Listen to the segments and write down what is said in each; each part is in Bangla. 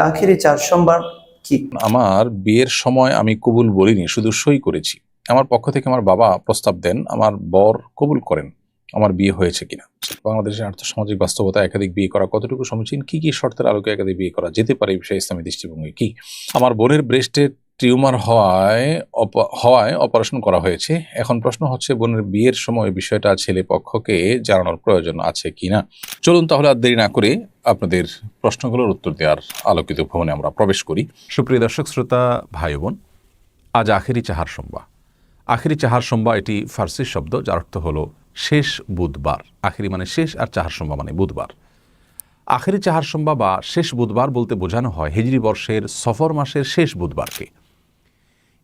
আখেরি চার সোমবার কি? আমার বিয়ের সময় আমি কবুল বলিনি, শুধু সই করেছি। আমার পক্ষ থেকে আমার বাবা প্রস্তাব দেন, আমার বর কবুল করেন, আমার বিয়ে হয়েছে কিনা। বাংলাদেশের আর্থ সামাজিক বাস্তবতা, একাধিক বিয়ে করা কতটুকু সমীচীন? কি কি শর্তের আলোকে একাধিক বিয়ে করা যেতে পারে বিষয়ে ইসলামী দৃষ্টিভঙ্গি কি? আমার বোনের ব্রেস্টে টিউমার হওয়ায় হওয়ায় অপারেশন করা হয়েছে। এখন প্রশ্ন হচ্ছে, বোনের বিয়ের সময় বিষয়টা ছেলে পক্ষকে জানানোর প্রয়োজন আছে কি না চলুন তাহলে আর দেরি না করে আপনাদের প্রশ্নগুলোর উত্তর দেওয়ার আলোকিত ভবনে আমরা প্রবেশ করি। সুপ্রিয় দর্শক, শ্রোতা, ভাই বোন, আজ আখেরি চাহার সোমবা আখেরি চাহার সোমবা এটি ফার্সি শব্দ, যার অর্থ হলো শেষ বুধবার। আখেরি মানে শেষ আর চাহার সোমবা মানে বুধবার। আখেরি চাহার সোমবা বা শেষ বুধবার বলতে বোঝানো হয় হিজরি বর্ষের সফর মাসের শেষ বুধবারকে।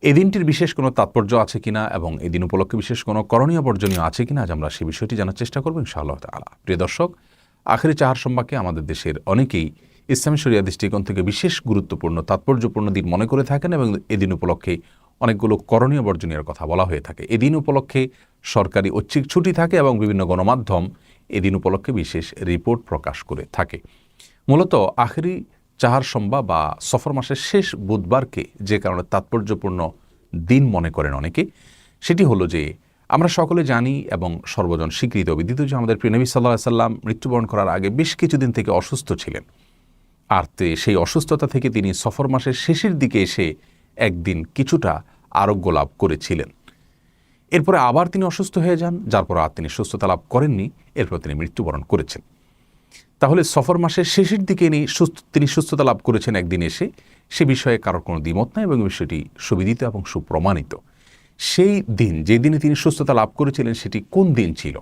এই দিনটির বিশেষ কোনো তাৎপর্য আছে কিনা এবং এই দিন উপলক্ষে বিশেষ কোনো করণীয় বর্জনীয় আছে কিনা আজ আমরা সেই বিষয়টি জানার চেষ্টা করব ইনশাআল্লাহ তালা প্রিয় দর্শক, আখেরি চাহার সোমবারকে আমাদের দেশের অনেকেই ইসলামী শরিয়া দৃষ্টিকোণ থেকে বিশেষ গুরুত্বপূর্ণ, তাৎপর্যপূর্ণ দিন মনে করে থাকেন এবং এদিন উপলক্ষে অনেকগুলো করণীয় বর্জনীয় কথা বলা হয়ে থাকে। এদিন উপলক্ষে সরকারি ঐচ্ছিক ছুটি থাকে এবং বিভিন্ন গণমাধ্যম এদিন উপলক্ষে বিশেষ রিপোর্ট প্রকাশ করে থাকে। মূলত আখেরি চাহার সম্বা বা সফর মাসের শেষ বুধবারকে যে কারণে তাৎপর্যপূর্ণ দিন মনে করেন অনেকে, সেটি হলো যে আমরা সকলে জানি এবং সর্বজন স্বীকৃত, বিদিত যে আমাদের প্রিয় নবী সাল্লাহ সাল্লাম মৃত্যুবরণ করার আগে বেশ কিছুদিন থেকে অসুস্থ ছিলেন। আর সেই অসুস্থতা থেকে তিনি সফর মাসের শেষের দিকে এসে একদিন কিছুটা আরোগ্য লাভ করেছিলেন। এরপরে আবার তিনি অসুস্থ হয়ে যান, যার পর আর তিনি সুস্থতা লাভ করেননি, এরপর তিনি মৃত্যুবরণ করেছেন। তাহলে সফর মাসের শেষের দিকে ইনি সুস্থ, তিনি সুস্থতা লাভ করেছেন একদিন এসে। সে বিষয়ে কারোর কোনো দ্বিমত নাই এবং বিষয়টি সুবিদিত এবং সুপ্রমাণিত। সেই দিন যে দিনে তিনি সুস্থতা লাভ করেছিলেন, সেটি কোন দিন ছিল?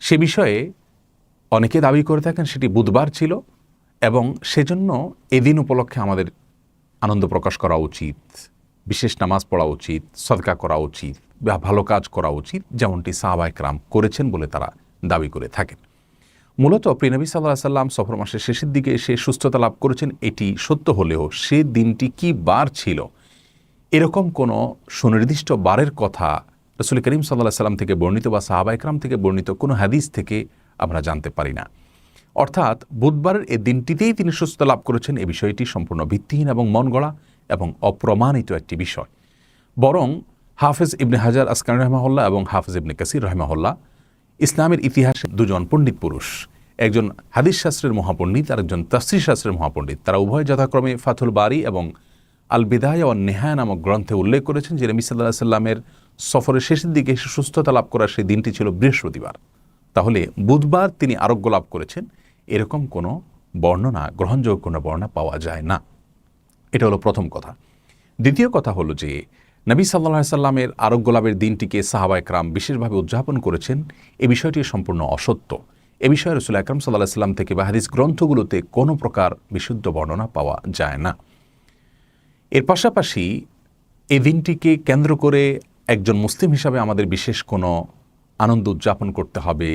সে বিষয়ে অনেকে দাবি করে থাকেন, সেটি বুধবার ছিল এবং সেজন্য এদিন উপলক্ষে আমাদের আনন্দ প্রকাশ করা উচিত, বিশেষ নামাজ পড়া উচিত, সদকা করা উচিত বা ভালো কাজ করা উচিত, যেমনটি সাহাবাইকরাম করেছেন বলে তারা দাবি করে থাকেন। মূলত প্রিনবী সাল্লাহ সাল্লাম সফর মাসের শেষের দিকে এসে সুস্থতা লাভ করেছেন। এটি সত্য হলেও সে দিনটি কি বার ছিল? এরকম কোনো সুনির্দিষ্ট বারের কথা রসুল করিম সাল্লাহ সাল্লাম থেকে বর্ণিত বা সাহাবা ইকরাম থেকে বর্ণিত কোনো হাদিস থেকে আমরা জানতে পারি না। অর্থাৎ বুধবারের এ দিনটিতেই তিনি সুস্থতা লাভ করেছেন। এ বিষয়টি সম্পূর্ণ ভিত্তিহীন এবং মন গড়া এবং অপ্রমাণিত একটি বিষয়। বরং হাফেজ ইবনে হাজার আসকান রহমাহুল্লাহ এবং হাফেজ ইবনে কাসির রহমাহুল্লাহ ইসলামের ইতিহাসে দুজন পণ্ডিত পুরুষ। একজন হাদিস শাস্ত্রের মহাপণ্ডিত আর একজন তাফসির শাস্ত্রের মহাপণ্ডিত। তারা উভয় যথাক্রমে ফাথুল বারি এবং আল বিদায় ও নেহায় নামক গ্রন্থে উল্লেখ করেছেন, যে নবী সাল্লাহ সাল্লামের সফরের শেষের দিকে এসে সুস্থতা লাভ করার সেই দিনটি ছিল বৃহস্পতিবার। তাহলে বুধবার তিনি আরোগ্য লাভ করেছেন। এরকম কোনো বর্ণনা, গ্রহণযোগ্য কোনো বর্ণনা পাওয়া যায় না। এটা হলো প্রথম কথা। দ্বিতীয় কথা হলো যে নবী সাল্লাহ সাল্লামের আরোগ্য লাভের দিনটিকে সাহাবা একরাম বিশেষভাবে উদযাপন করেছেন। এ বিষয়টি সম্পূর্ণ অসত্য। এ বিষয়ে রসুল আকরাম সাল্লাহ সাল্লাম থেকে বা হাদিস গ্রন্থগুলোতে কোনো প্রকার বিশুদ্ধ বর্ণনা পাওয়া যায় না। এর পাশাপাশি এই দিনটিকে কেন্দ্র করে একজন মুসলিম হিসাবে আমাদের বিশেষ কোনো আনন্দ উদযাপন করতে হবে,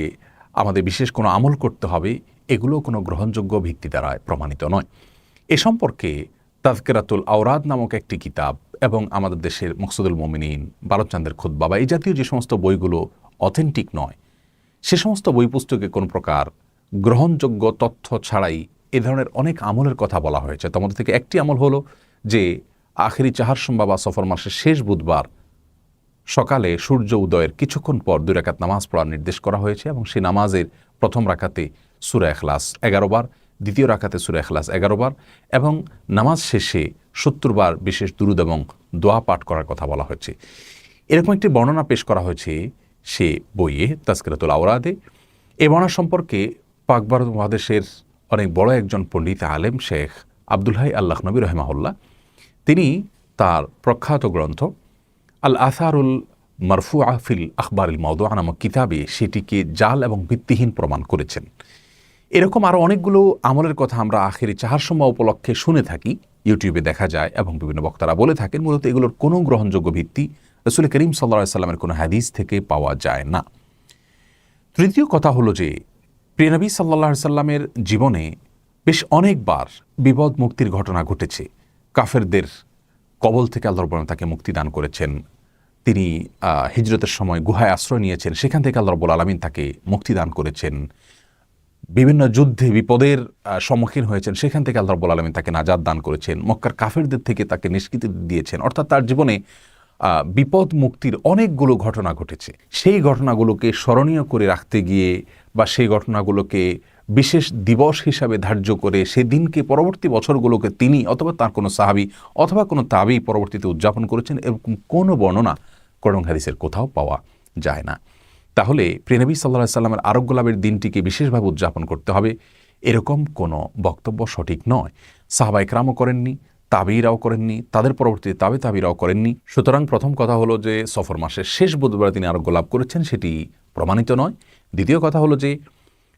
আমাদের বিশেষ কোনো আমল করতে হবে এগুলো কোনো গ্রহণযোগ্য ভিত্তি দ্বারা প্রমাণিত নয়। এ সম্পর্কে তাজকেরাতুল আওরাদ নামক একটি কিতাব এবং আমাদের দেশের মকসুদুল মোমিনিন বারতচান্দের খোদ বাবা, এই জাতীয় যে সমস্ত বইগুলো অথেন্টিক নয়, সে সমস্ত বই পুস্তকে কোনো প্রকার গ্রহণযোগ্য তথ্য ছাড়াই এ ধরনের অনেক আমলের কথা বলা হয়েছে। তার মধ্যে থেকে একটি আমল হলো যে, আখেরি চাহার সোমবার বা সফর মাসের শেষ বুধবার সকালে সূর্য উদয়ের কিছুক্ষণ পর দুই রাকাত নামাজ পড়ার নির্দেশ করা হয়েছে এবং সেই নামাজের প্রথম রাকাতে সুরা এখলাস এগারো বার দ্বিতীয় রাকাতে সুরা এখলাস এগারো বার এবং নামাজ শেষে সত্তর বার বিশেষ দুরুদ এবং দোয়া পাঠ করার কথা বলা হয়েছে। এরকম একটি বর্ণনা পেশ করা হয়েছে সে বইয়ে তাস্কিরাতুল আওরাদে। এ বর্ণনা সম্পর্কে পাক ভারত মহাদেশের অনেক বড় একজন পণ্ডিত আলেম শেখ আব্দুল হাই আল্লাহ নবী রহমাহুল্লাহ। তিনি তার প্রখ্যাত গ্রন্থ আল আসারুল মারফু আফিল আখবরুল মৌদুয়া নামক কিতাবে সেটিকে জাল এবং ভিত্তিহীন প্রমাণ করেছেন। এরকম আরও অনেকগুলো আমলের কথা আমরা আখেরি চাহার সময় উপলক্ষে শুনে থাকি, ইউটিউবে দেখা যায় এবং বিভিন্ন বক্তারা বলে থাকেন, মূলত এগুলোর কোনো গ্রহণযোগ্য ভিত্তি রসুল করিম সাল্লা সাল্লামের কোনো হাদিস থেকে পাওয়া যায় না। তৃতীয় কথা হলো যে প্রিয়নবী সাল্লাহ সাল্লামের জীবনে বেশ অনেকবার বিপদ মুক্তির ঘটনা ঘটেছে। কাফেরদের কবল থেকে আল্লাহর বরং তাকে মুক্তি দান করেছেন। তিনি হিজরতের সময় গুহায় আশ্রয় নিয়েছেন, সেখান থেকে আল্লাহ রব্বুল আলমিন তাকে মুক্তি দান করেছেন। বিভিন্ন যুদ্ধে বিপদের সম্মুখীন হয়েছেন, সেখান থেকে আল্লাহ রব্বুল আলমী তাকে নাজাদ দান করেছেন। মক্কার কাফেরদের থেকে তাকে নিষ্কৃতি দিয়েছেন। অর্থাৎ তার জীবনে বিপদ মুক্তির অনেকগুলো ঘটনা ঘটেছে। সেই ঘটনাগুলোকে স্মরণীয় করে রাখতে গিয়ে বা সেই ঘটনাগুলোকে বিশেষ দিবস হিসাবে ধার্য করে সেদিনকে পরবর্তী বছরগুলোকে তিনি অথবা তার কোনো সাহাবি অথবা কোনো তাবি পরবর্তীতে উদযাপন করেছেন, এরকম কোনো বর্ণনা করং হাদিসের কোথাও পাওয়া যায় না। তাহলে প্রেনবী সাল্লাহ সাল্লামের আরোগ্য লাভের দিনটিকে বিশেষভাবে উদযাপন করতে হবে। এরকম কোনো বক্তব্য সঠিক নয়। সাহাবা ইকরামও করেননি, তাবিরাও করেননি, তাদের পরবর্তীতে তাবে তাবিরাও করেননি। সুতরাং প্রথম কথা হলো যে, সফর মাসের শেষ বুধবার তিনি আরোগ্য লাভ করেছেন সেটি প্রমাণিত নয়। দ্বিতীয় কথা হলো যে,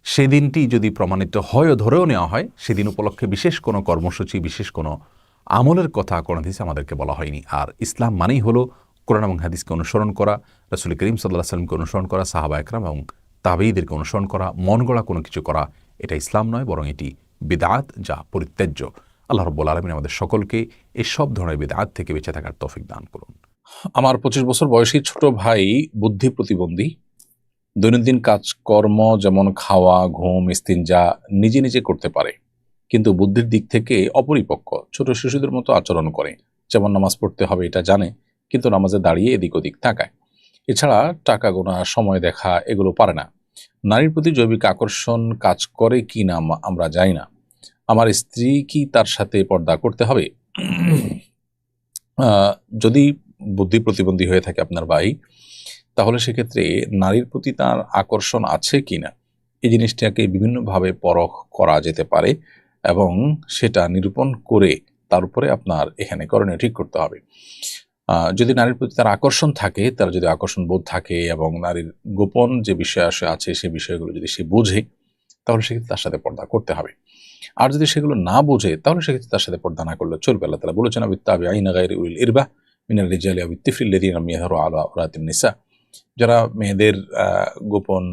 সেদিনটি যদি প্রমাণিত হয় ও ধরেও নেওয়া হয়, সেদিন উপলক্ষে বিশেষ কোনো কর্মসূচি, বিশেষ কোনো আমলের কথা কোরআন হাদিসে আমাদেরকে বলা হয়নি। আর ইসলাম মানেই হলো কোরআন এবং হাদিসকে অনুসরণ করা, রসুল করিম সাল্লাহ সাল্লামকে অনুসরণ করা, সাহাবা একরাম এবং তাবেইদেরকে অনুসরণ করা, মন গড়া কোনো কিছু করা, এটা ইসলাম নয়, বরং এটি বিদাত যা পরিত্যাজ্য। আল্লাহ রব্বুল আলমিন আমাদের সকলকে এই সব ধরনের বিদাত থেকে বেঁচে থাকার তফিক দান করুন। আমার পঁচিশ বছর বয়সী ছোট ভাই বুদ্ধি প্রতিবন্ধী, দৈনন্দিন কাজকর্ম যেমন খাওয়া, ঘুম, ইস্তিনজা নিজে নিজে করতে পারে, কিন্তু বুদ্ধির দিক থেকে অপরিপক্ক, ছোট শিশুদের মতো আচরণ করে। যেমন নামাজ পড়তে হবে এটা জানে কিন্তু নামাজে দাঁড়িয়ে এদিক ওদিক তাকায়। এছাড়া টাকা গোনা, সময় দেখা এগুলো পারে না। নারীর প্রতি জৈবিক আকর্ষণ কাজ করে কি না আমরা জানি না। আমার স্ত্রী কি তার সাথে পর্দা করতে হবে? যদি বুদ্ধি প্রতিবন্ধী হয়ে থাকে আপনার ভাই, তাহলে সেক্ষেত্রে নারীর প্রতি তার আকর্ষণ আছে কিনা এই জিনিসটাকে বিভিন্নভাবে পরখ করা যেতে পারে এবং সেটা নিরূপণ করে তার উপরে আপনার এখানে করণীয় ঠিক করতে হবে। যদি নারীর প্রতি তার আকর্ষণ থাকে, তার যদি আকর্ষণ বোধ থাকে এবং নারীর গোপন যে বিষয় আসে, আছে সেই বিষয়গুলো যদি সে বোঝে, তাহলে সেক্ষেত্রে তার সাথে পর্দা করতে হবে। আর যদি সেগুলো না বোঝে, তাহলে সেক্ষেত্রে তার সাথে পর্দা না করলে চলবে। আল্লাহ তালা বলেছেন আবিত্তাবি আইনা গাইর উল ইরবা মিনাল রিজালি আবিত্তিফিল লেদিন মিয়াহর আলা রাতিন নিসা। যারা মেয়েদের গোপন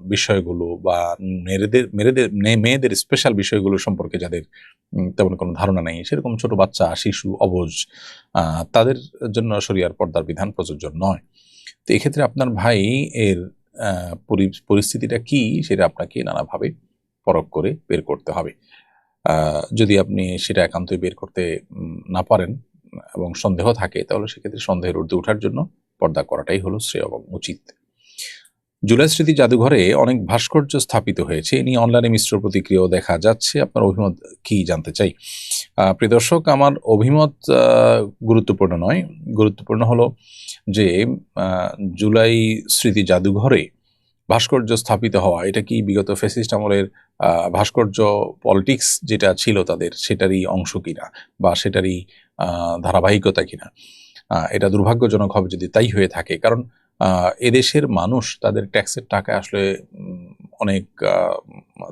বিষয়গুলো বা মেয়েদের মেয়েদের মেয়ে- মেয়েদের স্পেশাল বিষয়গুলো সম্পর্কে যাদের তেমন কোনো ধারণা নেই, সেরকম ছোট বাচ্চা, শিশু, অবুজ তাদের জন্য শরিয়ার পর্দার বিধান প্রযোজ্য নয়। তো এক্ষেত্রে আপনার ভাই এর পরি- পরিস্থিতিটা কি সেটা আপনাকে নানাভাবে পরখ করে বের করতে হবে। যদি আপনি সেটা একান্তই বের করতে না পারেন এবং সন্দেহ থাকে, তাহলে সেক্ষেত্রে সন্দেহের ঊর্ধ্বে ওঠার জন্য পর্দা করাটাই হলো শ্রেয় এবং উচিত। জুলাই স্মৃতি জাদুঘরে অনেক ভাস্কর্য স্থাপিত হয়েছে। এ নিয়ে অনলাইনে মিশ্র প্রতিক্রিয়াও দেখা যাচ্ছে। আপনার অভিমত কি জানতে চাই? আহ, প্রিয় দর্শক আমার অভিমত গুরুত্বপূর্ণ নয়। গুরুত্বপূর্ণ হলো যে জুলাই স্মৃতি জাদুঘরে ভাস্কর্য স্থাপিত হওয়া এটা কি বিগত ফেসিস্ট আমলের ভাস্কর্য পলিটিক্স যেটা ছিল তাদের সেটারই অংশ কিনা বা সেটারই ধারাবাহিকতা কিনা? এটা দুর্ভাগ্যজনক হবে যদি তাই হয়ে থাকে। কারণ এদেশের মানুষ তাদের ট্যাক্সের টাকা আসলে অনেক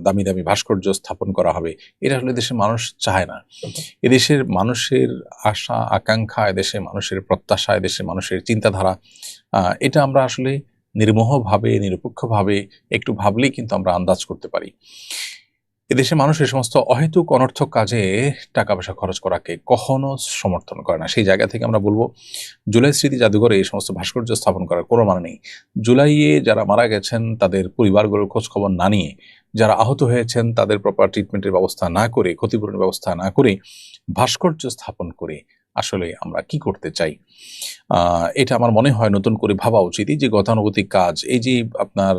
দামি দামি ভাস্কর্য স্থাপন করা হবে। এটা আসলে দেশের মানুষ চায় না। এদেশের মানুষের আশা, আকাঙ্ক্ষা, এদেশের মানুষের প্রত্যাশা, এদেশের মানুষের চিন্তাধারা এটা আমরা আসলে নির্মোহভাবে, নিরপেক্ষভাবে একটু ভাবলেই কিন্তু আমরা আন্দাজ করতে পারি। এদেশে মানুষ এ সমস্ত অহেতুক, অনর্থক কাজে টাকা পয়সা খরচ করাকে কখনো সমর্থন করে না। সেই জায়গা থেকে আমরা বলব জুলাই স্মৃতি জাদুঘরে এই সমস্ত ভাস্কর্য স্থাপন করার কোনো মানে নেই। জুলাইয়ে যারা মারা গেছেন, তাদের পরিবারগুলোর খোঁজখবর না নিয়ে, যারা আহত হয়েছেন, তাদের প্রপার ট্রিটমেন্টের ব্যবস্থা না করে, ক্ষতিপূরণের ব্যবস্থা না করে ভাস্কর্য স্থাপন করে আসলে আমরা কি করতে চাই? এটা আমার মনে হয় নতুন করে ভাবা উচিত। এই যে গতানুগতিক কাজ, এই যে আপনার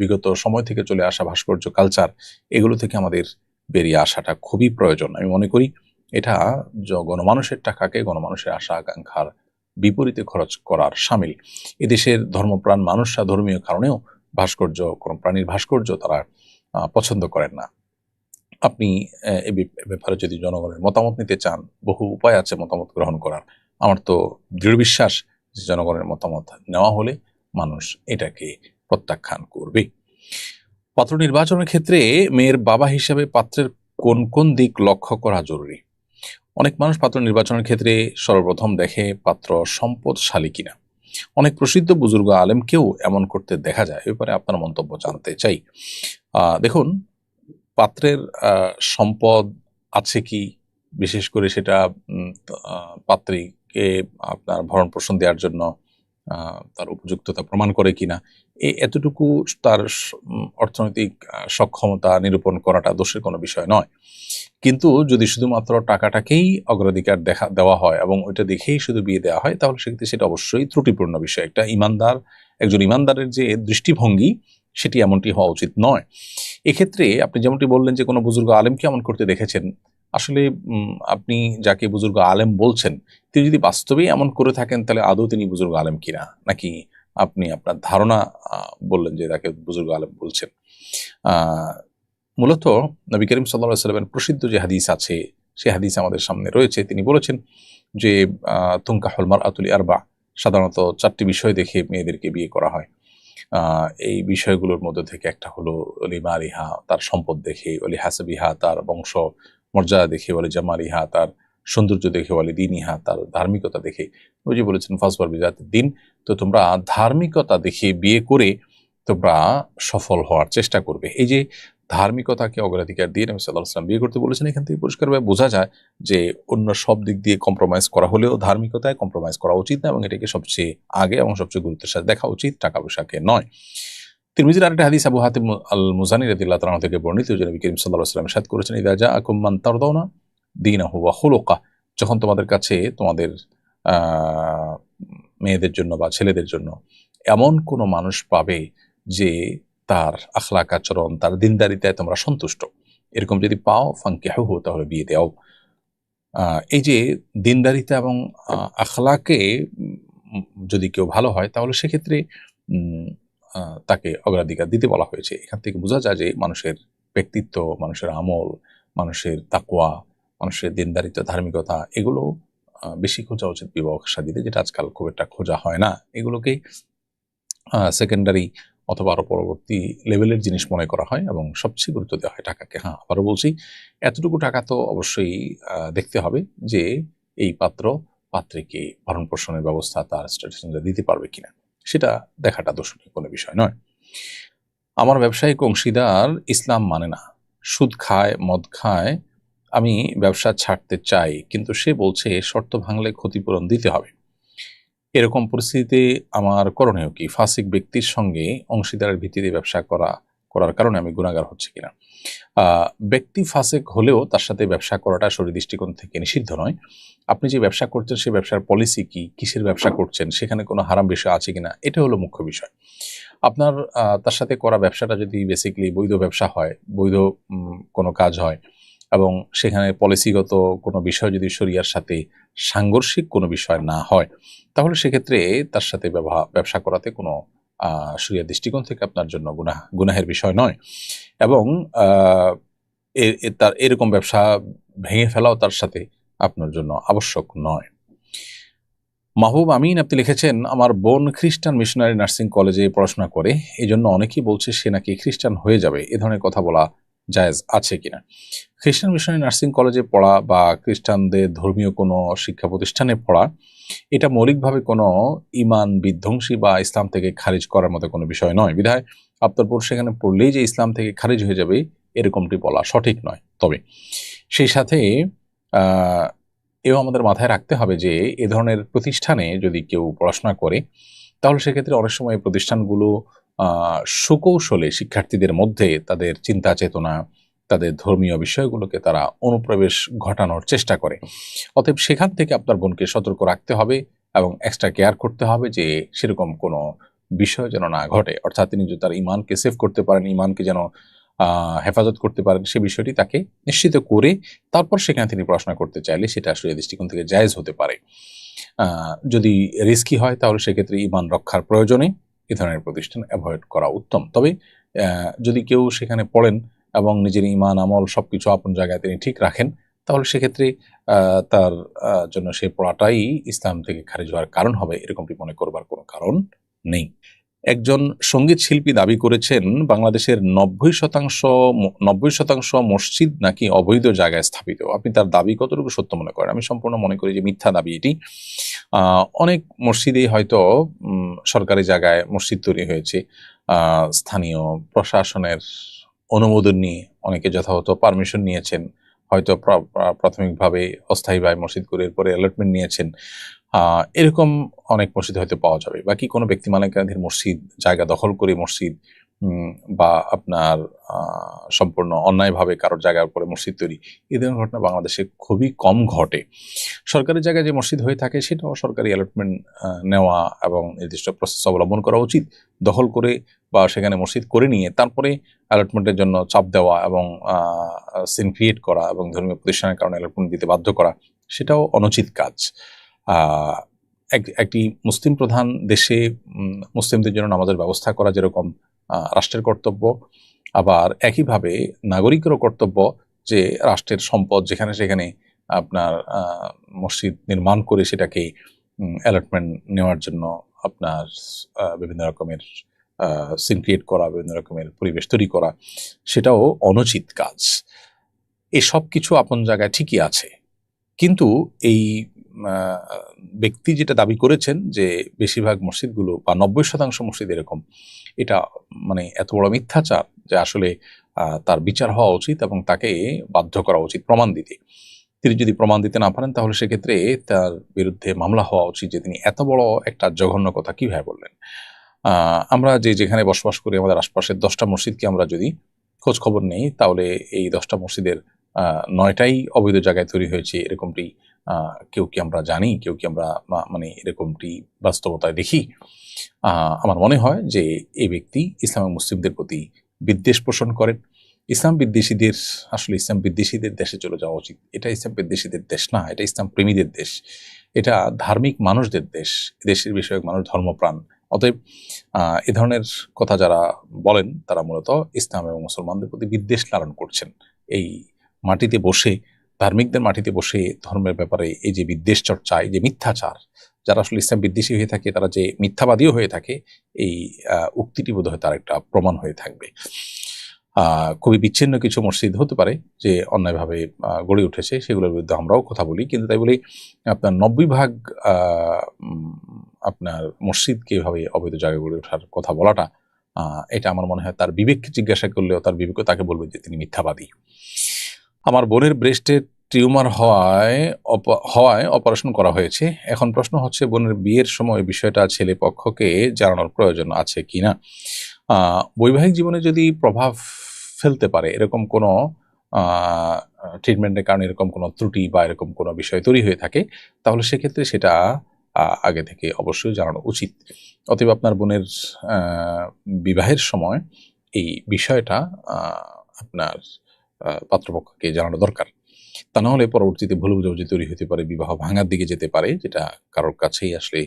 বিগত সময় থেকে চলে আসা ভাস্কর্য কালচার এগুলো থেকে আমাদের বেরিয়ে আসাটা খুবই প্রয়োজন। আমি মনে করি এটা গণমানুষের টাকাকে গণমানুষের আশা, আকাঙ্ক্ষার বিপরীতে খরচ করার সামিল। এদেশের ধর্মপ্রাণ মানুষরা ধর্মীয় কারণেও ভাস্কর্য কোনো প্রাণীর ভাস্কর্য তারা পছন্দ করেন না। আপনি, এ ব্যাপারে যদি জনগণের মতামত নিতে চান, বহু উপায় আছে মতামত গ্রহণ করার। আমার তো দৃঢ় বিশ্বাস যে জনগণের মতামত নেওয়া হলে মানুষ এটাকে প্রত্যাখ্যান করবে। পাত্র নির্বাচনের ক্ষেত্রে মেয়ের বাবা হিসেবে পাত্রের কোন কোন দিক লক্ষ্য করা জরুরি? অনেক মানুষ পাত্র নির্বাচনের ক্ষেত্রে সর্বপ্রথম দেখে পাত্র সম্পদশালী কিনা। অনেক প্রসিদ্ধ বুজুর্গ আলেমকেও এমন করতে দেখা যায়। এ ব্যাপারে আপনার মন্তব্য জানতে চাই। দেখুন পাত্রের সম্পদ আছে কি? বিশেষ করে সেটা পাত্রীকে আপনার ভরণ পোষণ দেওয়ার জন্য তার উপযুক্ততা প্রমাণ করে কিনা এই এতটুকু তার অর্থনৈতিক সক্ষমতা নিরূপণ করাটা দোষের কোনো বিষয় নয়। কিন্তু যদি শুধুমাত্র টাকাটাকেই অগ্রাধিকার দেখা, দেওয়া হয় এবং ওইটা দেখেই শুধু বিয়ে দেওয়া হয়, তাহলে সেক্ষেত্রে সেটা অবশ্যই ত্রুটিপূর্ণ বিষয়। একটা ইমানদার, একজন ইমানদারের যে দৃষ্টিভঙ্গি, সেটি এমনটি হওয়া উচিত নয়। এক্ষেত্রে আপনি যেমনটি বললেন যে কোনো বুজুর্গ আলেমকে এমন করতে দেখেছেন, আসলে আপনি যাকে বুজুর্গ আলেম বলছেন, তিনি যদি বাস্তবেই এমন করে থাকেন, তাহলে আদৌ তিনি বুজুর্গ আলেম কিনা? নাকি আপনি আপনার ধারণা বললেন যে তাকে বুজুর্গ আলেম বলছেন। মূলত নবী করিম সাল্লাহ সাল্লামের প্রসিদ্ধ যে হাদিস আছে, সেই হাদিস আমাদের সামনে রয়েছে। তিনি বলেছেন যে তুঙ্কা হলমার আতুলি আরবা, সাধারণত চারটি বিষয় দেখে মেয়েদেরকে বিয়ে করা হয়। এই বিষয়গুলোর মধ্যে থেকে একটা হলো অলি মারিহা তার সম্পদ দেখে অলি হাসাবিহা, তার বংশ মর্যাদা দেখে অলি জামালিহা, তার সৌন্দর্য দেখে অলি দিনিহা, তার ধার্মিকতা দেখে। ওই যে বলেছেন ফাসবার বিজাতের দিন, তো তোমরা ধার্মিকতা দেখে বিয়ে করে তোমরা সফল হওয়ার চেষ্টা করবে। এই যে ধার্মিকতাকে অগ্রাধিকার দিয়ে নবী সাল্লাহ আসলাম বিয়ে করতে বলেছেন, এখান থেকে পরিষ্কারভাবে বোঝা যায় যে অন্য সব দিক দিয়ে কম্প্রোমাইজ করা হলেও ধার্মিকতায় কম্প্রোমাইজ করা উচিত না এবং এটাকে সবচেয়ে আগে এবং সবচেয়ে গুরুত্বের সাথে দেখা উচিত টাকা পয়সাকে নয়। তিরমিজির আরেকটা হাদিস আবু হাতিম আল মুজানি রাদিল্লাহ তাআলা থেকে বর্ণিত, যে নবী করিম সাল্লাল্লাহু আলাইহি ওয়াসাল্লাম সাদ করেছেন ইদা জাআকুম মান তারদাউনা দীনাহু ওয়া খুলুকা যখন তোমাদের কাছে তোমাদের মেয়েদের জন্য বা ছেলেদের জন্য এমন কোনো মানুষ পাবে যে তার আখলাক আচরণ তার দিনদারিতায় তোমরা সন্তুষ্ট। এরকম যদি পাও ফাঙ্কে হু তাহলে বিয়ে দেও। এই যে দিনদারিতা এবং আখলাকে যদি কেউ ভালো হয়, তাহলে সেক্ষেত্রে তাকে অগ্রাধিকার দিতে বলা হয়েছে। এখান থেকে বোঝা যায় যে মানুষের ব্যক্তিত্ব, মানুষের আমল, মানুষের তাকুয়া মানুষের দিনদারিত্ব ধার্মিকতা, এগুলো বেশি খোঁজা উচিত বিবাহ সাদীতে, যেটা আজকাল খুব একটা খোঁজা হয় না। এগুলোকেই সেকেন্ডারি অথবা আরও পরবর্তী লেভেলের জিনিস মনে করা হয় এবং সবচেয়ে গুরুত্ব দেওয়া হয় টাকাকে। হ্যাঁ আবারও বলছি, এতটুকু টাকা তো অবশ্যই দেখতে হবে যে এই পাত্র পাত্রীকে ভরণ পোষণের ব্যবস্থা তার স্ট্যাটাস দিতে পারবে কিনা। সেটা দেখাটা দোষণীয় কোনো বিষয় নয়। আমার ব্যবসায়িক অংশীদার ইসলাম মানে না। সুদ খায়, মদ খায়, আমি ব্যবসা ছাড়তে চাই, কিন্তু সে বলছে শর্ত ভাঙলে ক্ষতিপূরণ দিতে হবে। এরকম পরিস্থিতিতে আমার করণীয় কি? ফাসিক ব্যক্তির সঙ্গে অংশীদারের ভিত্তিতে ব্যবসা করা, করার কারণে আমি গুণাগার হচ্ছে কিনা? ব্যক্তি ফাসেক হলেও তার সাথে ব্যবসা করাটা শরীর দৃষ্টিকোণ থেকে নিষিদ্ধ নয়। আপনি যে ব্যবসা করছেন সেই ব্যবসার পলিসি কি? কিসের ব্যবসা করছেন? সেখানে কোনো হারাম বিষয় আছে কিনা? এটা হলো মুখ্য বিষয়। আপনার তার সাথে করা ব্যবসাটা যদি বেসিক্যালি বৈধ ব্যবসা হয়, বৈধ কোনো কাজ হয় এবং সেখানে পলিসিগত কোনো বিষয় যদি শরিয়ার সাথে সাংঘর্ষিক কোনো বিষয় না হয়, তাহলে সেক্ষেত্রে তার সাথে ব্যবসা করাতে কোনো আহ শরিয়ার দৃষ্টিকোণ থেকে আপনার জন্য গুনাহ, গুনাহের বিষয় নয়। এবং তার এরকম ব্যবসা ভেঙে ফেলাও তার সাথে আপনার জন্য আবশ্যক নয়। মাহবুব আমিন আপনি লিখেছেন, আমার বোন খ্রিস্টান মিশনারি নার্সিং কলেজে পড়াশোনা করে এই জন্য অনেকেই বলছে সে নাকি খ্রিস্টান হয়ে যাবে। এ ধরনের কথা বলা জায়েজ আছে কিনা? খ্রিস্টান মিশনারি নার্সিং কলেজে পড়া বা খ্রিস্টানদের ধর্মীয় কোনো শিক্ষা প্রতিষ্ঠানে পড়া, এটা মৌলিকভাবে কোনো ইমান বিধ্বংসী বা ইসলাম থেকে খারিজ করার মতো কোনো বিষয় নয়। বিধায় আপনার বোন সেখানে পড়লেই যে ইসলাম থেকে খারিজ হয়ে যাবে, এরকমটি বলা সঠিক নয়। তবে সেই সাথে এও আমাদের মাথায় রাখতে হবে যে এ ধরনের প্রতিষ্ঠানে যদি কেউ পড়াশোনা করে, তাহলে সেক্ষেত্রে অনেক সময় প্রতিষ্ঠানগুলো সুকৌশলে শিক্ষার্থীদের মধ্যে তাদের চিন্তা চেতনা তাদের ধর্মীয় বিষয়গুলোকে তারা অনুপ্রবেশ ঘটানোর চেষ্টা করে। অতএব সেখান থেকে আপনার বোনকে সতর্ক রাখতে হবে এবং এক্সট্রা কেয়ার করতে হবে যে সেরকম কোনো বিষয় যেন না ঘটে। অর্থাৎ তিনি যদি তার ইমানকে সেভ করতে পারেন, ইমানকে যেন হেফাজত করতে পারেন, সে বিষয়টি তাকে নিশ্চিত করে তারপর সেখানে তিনি পড়াশোনা করতে চাইলে সেটা আসলে দৃষ্টিকোণ থেকে জায়েজ হতে পারে। যদি রিস্কি হয় তাহলে সেক্ষেত্রে ইমান রক্ষার প্রয়োজনে এ ধরনের প্রতিষ্ঠান অ্যাভয়েড করা উত্তম। তবে যদি কেউ সেখানে পড়েন এবং নিজের ইমান আমল সবকিছু আপন জায়গায় তিনি ঠিক রাখেন, তাহলে সেক্ষেত্রে তার জন্য সেই পড়াটাই ইসলাম থেকে খারিজ হওয়ার কারণ হবে, এরকমটি মনে করবার কোনো কারণ নেই। একজন সংগীত শিল্পী দাবি করেছেন, বাংলাদেশের নব্বই শতাংশ নব্বই শতাংশ মসজিদ নাকি অবৈধ জায়গায় স্থাপিত। আপনি তার দাবি কতটুকু সত্য মনে করেন? আমি সম্পূর্ণ মনে করি যে মিথ্যা দাবি এটি। অনেক মসজিদেই হয়তো সরকারি জায়গায় মসজিদ তৈরি হয়েছে স্থানীয় প্রশাসনের অনুমোদন নিয়ে অনেকে যথাযথ পারমিশন নিয়েছেন, হয়তো প্রাথমিকভাবে অস্থায়ী প্রাথমিকভাবে অস্থায়ীভাবে মসজিদ করে এরপরে অ্যালটমেন্ট নিয়েছেন। এরকম অনেক মসজিদ হয়তো পাওয়া যাবে। বাকি কোনো ব্যক্তি মালিকানাধীন মসজিদ, জায়গা দখল করে মসজিদ বা আপনার সম্পূর্ণ অন্যায়ভাবে কারোর জায়গার উপরে মসজিদ তৈরি, এই ধরনের ঘটনা বাংলাদেশে খুবই কম ঘটে। সরকারি জায়গায় যে মসজিদ হয়ে থাকে, সেটাও সরকারি অ্যালটমেন্ট নেওয়া এবং নির্দিষ্ট প্রসেস অবলম্বন করা উচিত, দখল করে বা সেখানে মসজিদ করে নিয়ে, তারপরে অ্যালটমেন্টের জন্য চাপ দেওয়া এবং সিন ক্রিয়েট করা এবং ধর্মীয় প্রতিষ্ঠানের কারণে অ্যালটমেন্ট দিতে বাধ্য করা, সেটাও অনুচিত কাজ। একটি মুসলিম প্রধান দেশে মুসলিমদের জন্য নামাজের ব্যবস্থা করা যেরকম রাষ্ট্রের কর্তব্য। আবার একইভাবে নাগরিকেরও কর্তব্য যে রাষ্ট্রের সম্পদ যেখানে সেখানে আপনার মসজিদ নির্মাণ করে সেটাকে অ্যালটমেন্ট নেওয়ার জন্য আপনার বিভিন্ন রকমের সিন ক্রিয়েট করা, বিভিন্ন রকমের পরিবেশ তৈরি করা, সেটাও অনুচিত কাজ। এসব কিছু আপন জায়গায় ঠিকই আছে। কিন্তু এই ব্যক্তি যেটা দাবি করেছেন যে বেশিরভাগ মসজিদগুলো বা নব্বই শতাংশ মসজিদ এরকম, এটা মানে এত বড় মিথ্যাচার যে আসলে তার বিচার হওয়া উচিত এবং তাকে বাধ্য করা উচিত প্রমাণ দিতে। তিনি যদি প্রমাণ দিতে না পারেন তাহলে সেক্ষেত্রে তার বিরুদ্ধে মামলা হওয়া উচিত যে তিনি এত বড় একটা জঘন্য কথা কীভাবে বললেন। আমরা যে যেখানে বসবাস করি, আমাদের আশপাশের দশটা মসজিদকে আমরা যদি খোঁজ খবর নেই, তাহলে এই দশটা মসজিদের নয়টাই অবৈধ জায়গায় তৈরি হয়েছে, এরকমটি কেউ কি আমরা জানি, কেউ কি আমরা মানে এরকমটি বাস্তবতায় দেখি? আমার মনে হয় যে এই ব্যক্তি ইসলাম এবং মুসলিমদের প্রতি বিদ্বেষ পোষণ করেন। ইসলাম বিদ্বেষীদের, আসলে ইসলাম বিদ্বেষীদের দেশে চলে যাওয়া উচিত। এটা ইসলাম বিদ্বেষীদের দেশ না, এটা ইসলাম প্রেমীদের দেশ। এটা ধার্মিক মানুষদের দেশ, দেশের বিষয়ক মানুষ ধর্মপ্রাণ। অতএব এ ধরনের কথা যারা বলেন, তারা মূলত ইসলাম এবং মুসলমানদের প্রতি বিদ্বেষ লালন করছেন। এই মাটিতে বসে ধার্মিকদের মাটিতে বসে ধর্মের ব্যাপারে এই যে বিদ্বেষ চর্চা, এই যে মিথ্যাচার, যারা আসলে ইসলাম বিদ্বেষী হয়ে থাকে, তারা যে মিথ্যাবাদীও হয়ে থাকে, এই উক্তিটি বোধ হয় তার একটা প্রমাণ হয়ে থাকবে। খুবই বিচ্ছিন্ন কিছু মসজিদ হতে পারে যে অন্যায়ভাবে গড়ে উঠেছে, সেগুলোর বিরুদ্ধে আমরাও কথা বলি। কিন্তু তাই বলি আপনার নব্বই ভাগ আপনার মসজিদকে এভাবে অবৈধ জায়গায় গড়ে ওঠার কথা বলাটা এটা আমার মনে হয় তার বিবেককে জিজ্ঞাসা করলেও তার বিবেকও তাকে বলবে যে তিনি মিথ্যাবাদী। আমার বোনের ব্রেস্টে টিউমার হওয়ায় হওয়ায় অপারেশন করা হয়েছে। এখন প্রশ্ন হচ্ছে, বোনের বিয়ের সময় বিষয়টা ছেলে পক্ষকে জানানোর প্রয়োজন আছে কি না বৈবাহিক জীবনে যদি প্রভাব ফেলতে পারে, এরকম কোনো ট্রিটমেন্টের কারণে এরকম কোনো ত্রুটি বা এরকম কোনো বিষয় তৈরি হয়ে থাকে, তাহলে সেক্ষেত্রে সেটা আগে থেকে অবশ্যই জানানো উচিত। অতএব আপনার বোনের বিবাহের সময় এই বিষয়টা আপনার পাত্রপক্ষকে জানানো দরকার। তা না হলে পরবর্তীতে ভুল বুঝাবুঝি তৈরি হতে পারে, বিবাহ ভাঙার দিকে যেতে পারে, যেটা কারোর কাছেই আসলে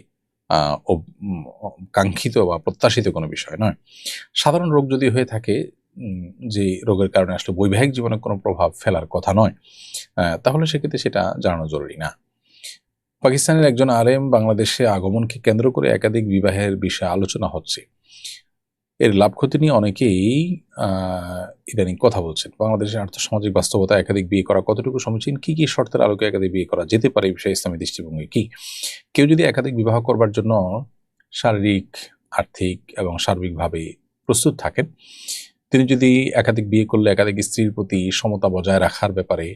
কাঙ্ক্ষিত বা প্রত্যাশিত কোনো বিষয় নয়। সাধারণ রোগ যদি হয়ে থাকে যে রোগের কারণে আসলে বৈবাহিক জীবনে কোনো প্রভাব ফেলার কথা নয় তাহলে সেক্ষেত্রে সেটা জানানো জরুরি না। পাকিস্তানের একজন আলেম বাংলাদেশে আগমনকে কেন্দ্র করে একাধিক বিবাহের বিষয়ে আলোচনা হচ্ছে। এর লাভ ক্ষতি নিয়ে অনেকেই ইদানিং কথা বলছেন। বাংলাদেশের আর্থসামাজিক বাস্তবতা, একাধিক বিয়ে করা কতটুকু সমীচীন? কি কি শর্তের আলোকে একাধিক বিয়ে করা যেতে পারে বিষয়ে ইসলামী দৃষ্টিভঙ্গি কি? কেউ যদি একাধিক বিবাহ করবার জন্য শারীরিক, আর্থিক এবং সার্বিকভাবে প্রস্তুত থাকেন, তিনি যদি একাধিক বিয়ে করলে একাধিক স্ত্রীর প্রতি সমতা বজায় রাখার ব্যাপারে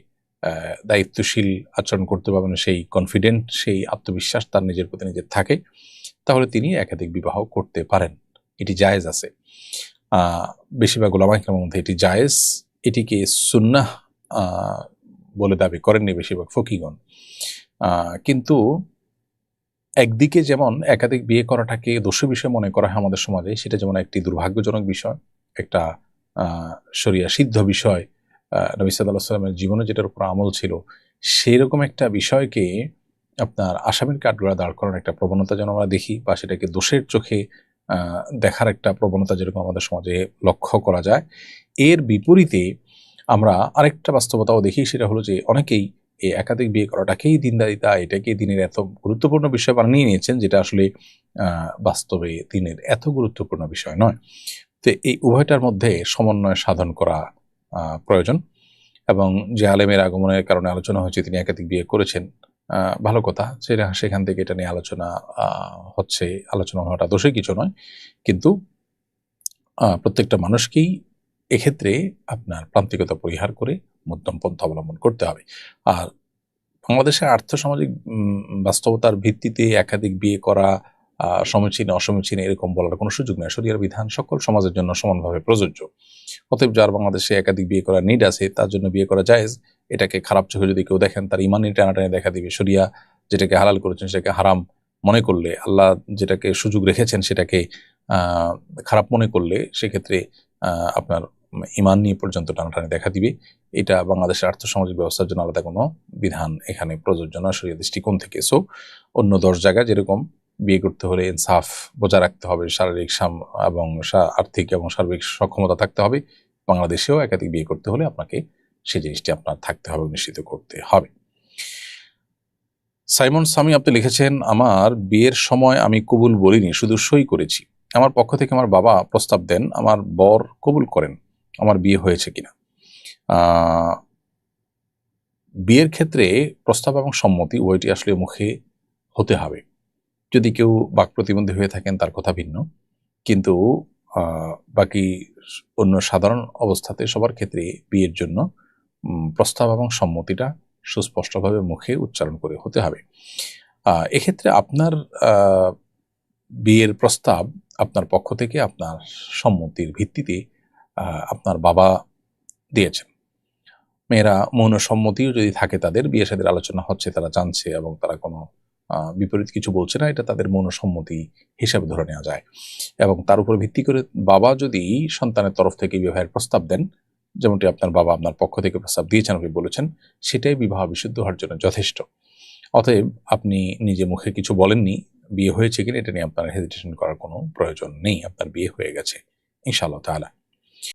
দায়িত্বশীল আচরণ করতে পারবেন সেই কনফিডেন্ট সেই আত্মবিশ্বাস তার নিজের প্রতি নিজের থাকে, তাহলে তিনি একাধিক বিবাহ করতে পারেন। এটি জায়েজ আছে। বেশিরভাগ ওলামাইকের মধ্যে এটি জায়েজ। এটিকে সুন্নাহ বলে দাবি করেননি বেশিরভাগ ফকিগণ। কিন্তু একদিকে যেমন একাধিক বিয়ে করাটাকে দোষী বিষয় মনে করা হয় আমাদের সমাজে, সেটা যেমন একটি দুর্ভাগ্যজনক বিষয়, একটা শরিয়া সিদ্ধ বিষয় নবী সাল্লাহ সাল্লামের জীবনে যেটার উপর আমল ছিল সেই রকম একটা বিষয়কে আপনার আসামির কাঠগড়া দাঁড় করানোর একটা প্রবণতা যেন আমরা দেখি, বা সেটাকে দোষের চোখে দেখার একটা প্রবণতা যেরকম আমাদের সমাজে লক্ষ্য করা যায়। এর বিপরীতে আমরা আরেকটা বাস্তবতাও দেখি, সেটা হলো যে অনেকেই এই একাধিক বিয়ে করাটাকেই দিনদারিতা, এটাকে দিনের এত গুরুত্বপূর্ণ বিষয় বানিয়ে নিয়েছেন, যেটা আসলে বাস্তবে দিনের এত গুরুত্বপূর্ণ বিষয় নয়। তো এই উভয়টার মধ্যে সমন্বয় সাধন করা প্রয়োজন এবং যে আলেমের আগমনের কারণে আলোচনা হয়েছে, তিনি একাধিক বিয়ে করেছেন ভালো কথা। সেটা সেখান থেকে এটা নিয়ে আলোচনা হচ্ছে। আলোচনা হওয়াটা দোষে কিছু নয়। কিন্তু প্রত্যেকটা মানুষকেই এক্ষেত্রে আপনার প্রান্তিকতা পরিহার করে মধ্যম পন্থা অবলম্বন করতে হবে। আর বাংলাদেশের আর্থসামাজিক বাস্তবতার ভিত্তিতে একাধিক বিয়ে করা সমীচীন, অসমীচীন এরকম বলার কোনো সুযোগ নেই। শরিয়ার বিধান সকল সমাজের জন্য সমানভাবে প্রযোজ্য। অতএব যার বাংলাদেশে একাধিক বিয়ে করার নিড আছে, তার জন্য বিয়ে করা জায়েজ। এটাকে খারাপ চোখে যদি কেউ দেখেন, তার ইমানি টানাটানি দেখা দিবে। সরিয়া যেটাকে হালাল করেছেন, সেটাকে হারাম মনে করলে, আল্লাহ যেটাকে সুযোগ রেখেছেন, সেটাকে খারাপ মনে করলে, সেক্ষেত্রে আপনার ইমান নিয়ে পর্যন্ত টানাটানি দেখা দিবে। এটা বাংলাদেশের আর্থসামাজিক ব্যবস্থার জন্য আলাদা কোনো বিধান এখানে প্রযোজ্য নয়, শরীয় দৃষ্টিকোণ থেকে। সো অন্য দশ জায়গায় যেরকম বিয়ে করতে হলে ইনসাফ বজায় রাখতে হবে, শারীরিক সাম- এবং আর্থিক এবং সার্বিক সক্ষমতা থাকতে হবে, বাংলাদেশেও একাধিক বিয়ে করতে হলে আপনাকে সেই জিনিসটি আপনার থাকতে হবে, নিশ্চিত করতে হবে। সাইমন সামি, আপনি লিখেছেন, আমার বিয়ের সময় আমি কবুল বলিনি, শুধু সই করেছি। আমার পক্ষ থেকে আমার বাবা প্রস্তাব দেন, আমার বর কবুল করেন, আমার বিয়ে হয়েছে কিনা। বিয়ের ক্ষেত্রে প্রস্তাব এবং সম্মতি উভয়টি আসলে মুখে হতে হবে। যদি কেউ বাক প্রতিবন্ধী হয়ে থাকেন, তার কথা ভিন্ন। কিন্তু বাকি অন্য সাধারণ অবস্থাতে সবার ক্ষেত্রে বিয়ের জন্য প্রস্তাব এবং সম্মতিটা সুস্পষ্টভাবে মুখে উচ্চারণ করে হতে হবে। এক্ষেত্রে আপনার বিয়ের প্রস্তাব আপনার পক্ষ থেকে আপনার সম্মতির ভিত্তিতে আপনার বাবা দিয়েছেন। মেয়েরা মৌন সম্মতিও যদি থাকে তাদের, বিয়ে সাদের আলোচনা হচ্ছে, তারা জানছে এবং তারা কোনো বিপরীত কিছু বলছে না, এটা তাদের মৌন সম্মতি হিসাবে ধরে নেওয়া যায়। এবং তার উপর ভিত্তি করে বাবা যদি সন্তানের তরফ থেকে বিবাহের প্রস্তাব দেন যেমনটি আপনার বাবা আপনার পক্ষ থেকে প্রস্তাব দিয়েছেন, আপনি বলেছেন, সেটাই বিবাহ বিশুদ্ধ হওয়ার জন্য যথেষ্ট। অতএব আপনি নিজে মুখে কিছু বলেননি, বিয়ে হয়েছে কিনা এটা নিয়ে আপনার হেজিটেশন করার কোনো প্রয়োজন নেই, আপনার বিয়ে হয়ে গেছে, ইনশাআল্লাহ তাআলা।